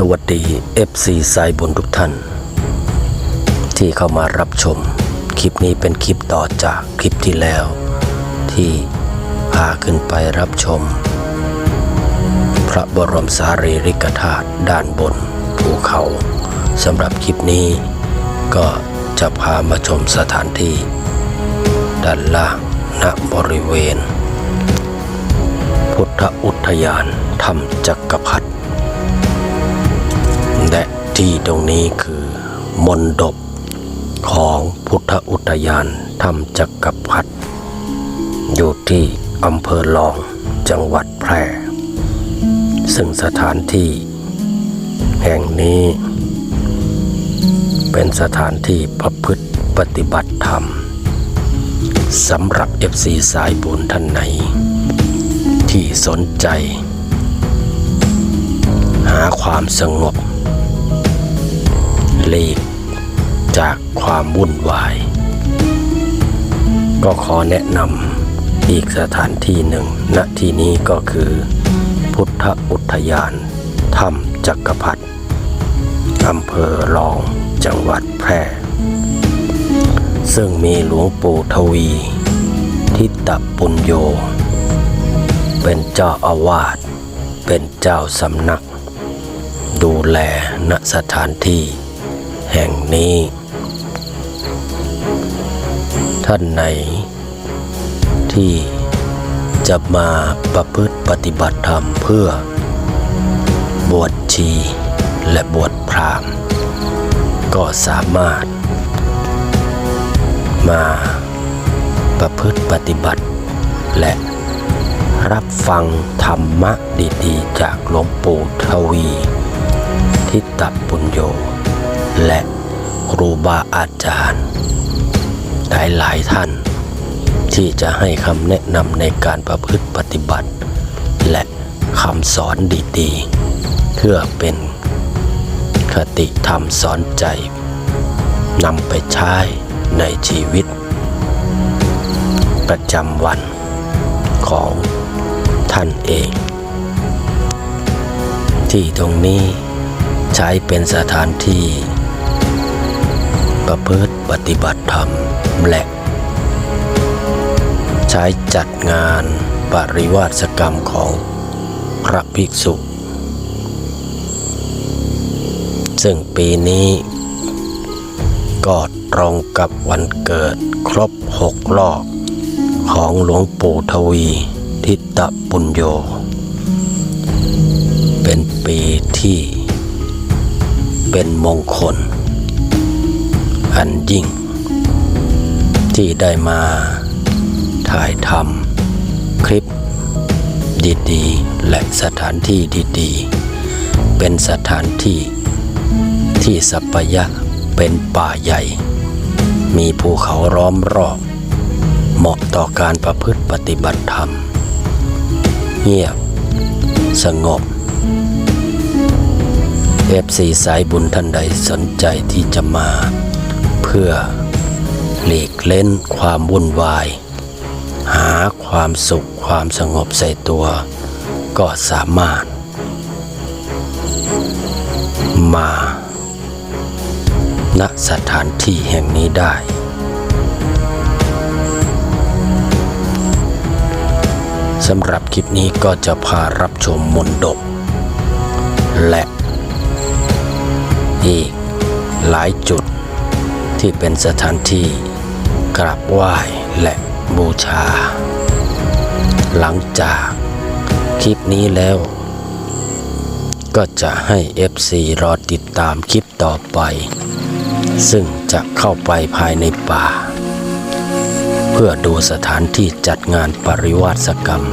สวัสดี FC สายบุญทุกท่าน ที่เข้ามารับชม คลิปนี้เป็นคลิปต่อจากคลิปที่แล้ว ที่พาขึ้นไปรับชม พระบรมสารีริกธาตุด้านบนภูเขาสำหรับคลิปนี้ ก็จะพามาชมสถานที่ ด้านล่างณบริเวณ พุทธอุทยานธรรมจักรพรรดิ ที่ตรงนี้คือมนดบของพุทธอุทยานธรรมจักรพรรดิอยู่ที่อำเภอลองจังหวัดแพร่ ซึ่งสถานที่แห่งนี้ เป็นสถานที่ประพฤติปฏิบัติธรรมสำหรับ FC สายบุญท่านไหน ที่สนใจ หาความสงบ หลีก จากความวุ่นวาย ก็ขอแนะนำอีกสถานที่หนึ่งณที่นี้ก็คือ พุทธอุทยานถ้ำจักรพรรดิอำเภอรองจังหวัดแพร่ ซึ่งมีหลวงปู่ทวี ทิตปุญโย เป็นเจ้าอาวาส เป็นเจ้าสำนัก ดูแลณสถานที่ แห่งนี้ ท่านไหน ที่จะมาประพฤติปฏิบัติธรรมเพื่อ บวชชีและบวชพรามก็สามารถ มาประพฤติปฏิบัติ และรับฟังธรรมะดีๆ จากหลวงปู่ทวี ทิตปุญโย และครูบาอาจารย์ หลายๆท่าน ที่จะให้คำแนะนำในการประพฤติปฏิบัติ และคำสอนดีๆ เพื่อเป็นคติธรรมสอนใจนำไปใช้ในชีวิต ประจำวันของท่านเอง ที่ตรงนี้ใช้เป็นสถานที่ ประพฤติปฏิบัติธรรมและใช้จัดงานปริวาสกรรมของพระภิกษุ ซึ่งปีนี้ก็ตรงกับวันเกิดครบหกรอบของหลวงปู่ทวีทิตปุญโย เป็นปีที่เป็นมงคล อันยิ่ง ที่ได้มาถ่ายทำคลิปดีๆ และสถานที่ดีๆ เป็นสถานที่ที่สัปยะเป็นป่าใหญ่ มีภูเขาล้อมรอบ เหมาะต่อการประพฤติปฏิบัติธรรม เงียบ สงบเอฟซีสายบุญท่านใดสนใจที่จะมา เพื่อ หลีกเล่นความวุ่นวาย หาความสุขความสงบใส่ตัว ก็สามารถ มาณสถานที่แห่งนี้ได้ สำหรับคลิปนี้ก็จะพารับชมมนดบและ อีกหลายจุด ที่เป็นสถานที่กราบไหว้และบูชา หลังจากคลิปนี้แล้ว ก็จะให้ FC รอติดตามคลิปต่อไป ซึ่งจะเข้าไปภายในป่า เพื่อดูสถานที่จัดงานปริวาสกรรม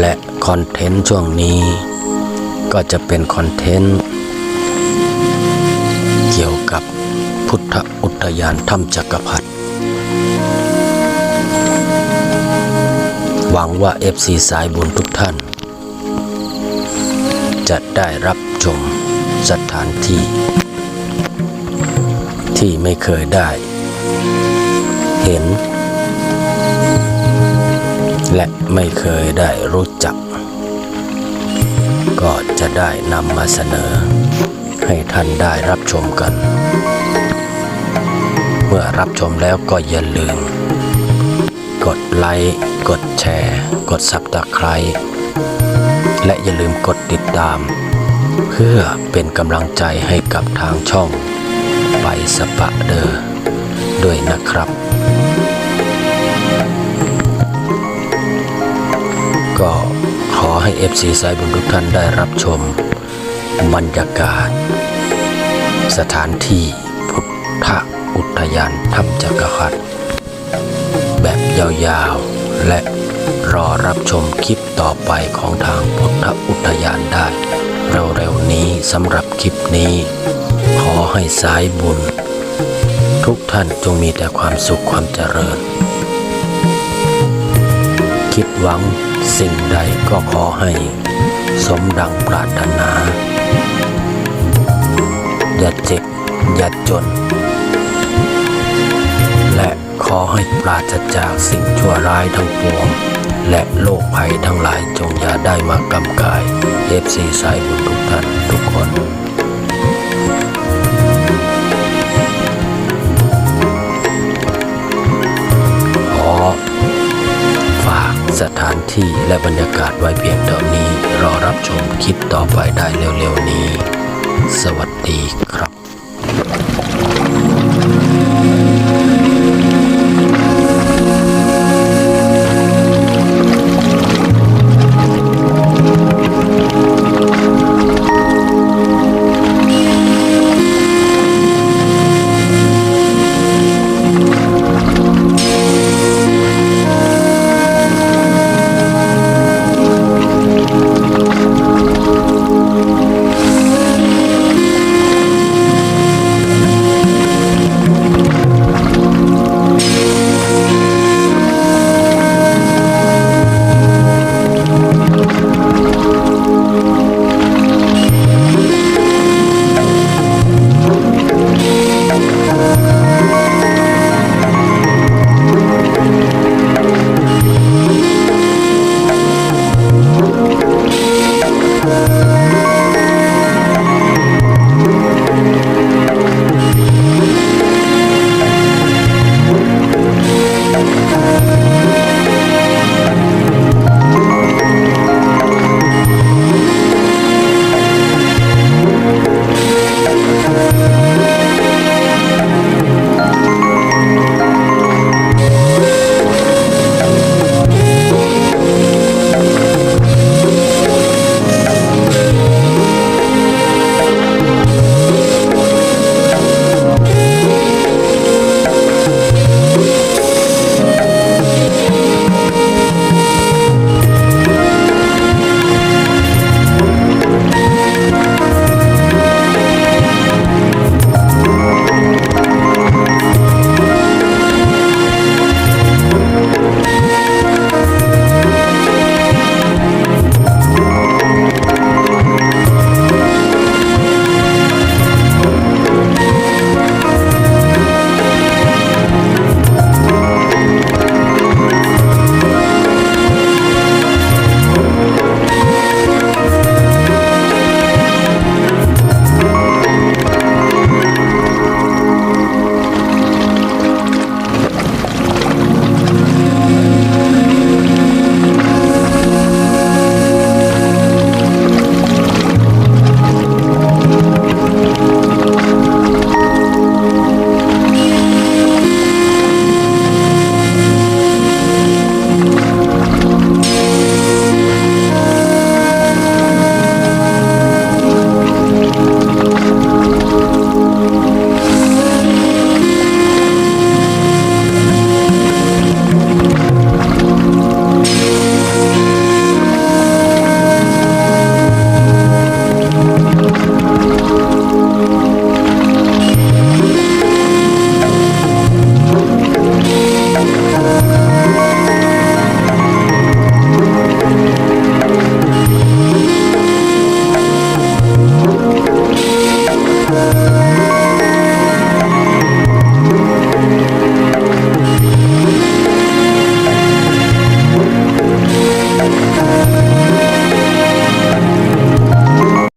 และคอนเทนต์ช่วงนี้ ก็จะเป็นคอนเทนต์เกี่ยวกับ พุทธอุทยานถ้ำจักรพรรดิหวังว่า FC สายบุญทุกท่าน จะได้รับชมสถานที่ ที่ไม่เคยได้ เห็น และไม่เคยได้รู้จัก ก็จะได้นำมาเสนอให้ท่านได้รับชมกัน มื่อรับชมแล้วก็อย่าลืม กดไลค์กดแชร์ กดสับตะไคร้และอย่าลืมกดติดตาม เพื่อเป็นกำลังใจให้กับทางช่อง ไปสปะเดอด้วยนะครับ ก็ขอให้ FC สายบุญทุกท่านได้รับชม บรรยากาศ สถานที่พุทธ ยานถ้ำจักรพรรดิแบบยาวๆ และรอรับชมคลิปต่อไปของทางพุทธอุทยานได้เร็วๆนี้สำหรับคลิปนี้ ขอให้สายบุญ ทุกท่านจงมีแต่ความสุขความเจริญ คิดหวังสิ่งใดก็ขอให้ สมดังปรารถนา อย่าเจ็บ อย่าจน อให้ปราศจากสิ่งชั่วร้ายทั้งปวง และโรคภัยทั้งหลายจงอย่าได้มากำกายเอฟซีสายบุญทุกท่านทุกคนขอฝากสถานที่และบรรยากาศไว้เพียงเท่านี้ รอรับชมคลิปต่อไปได้เร็วๆนี้ สวัสดีครับ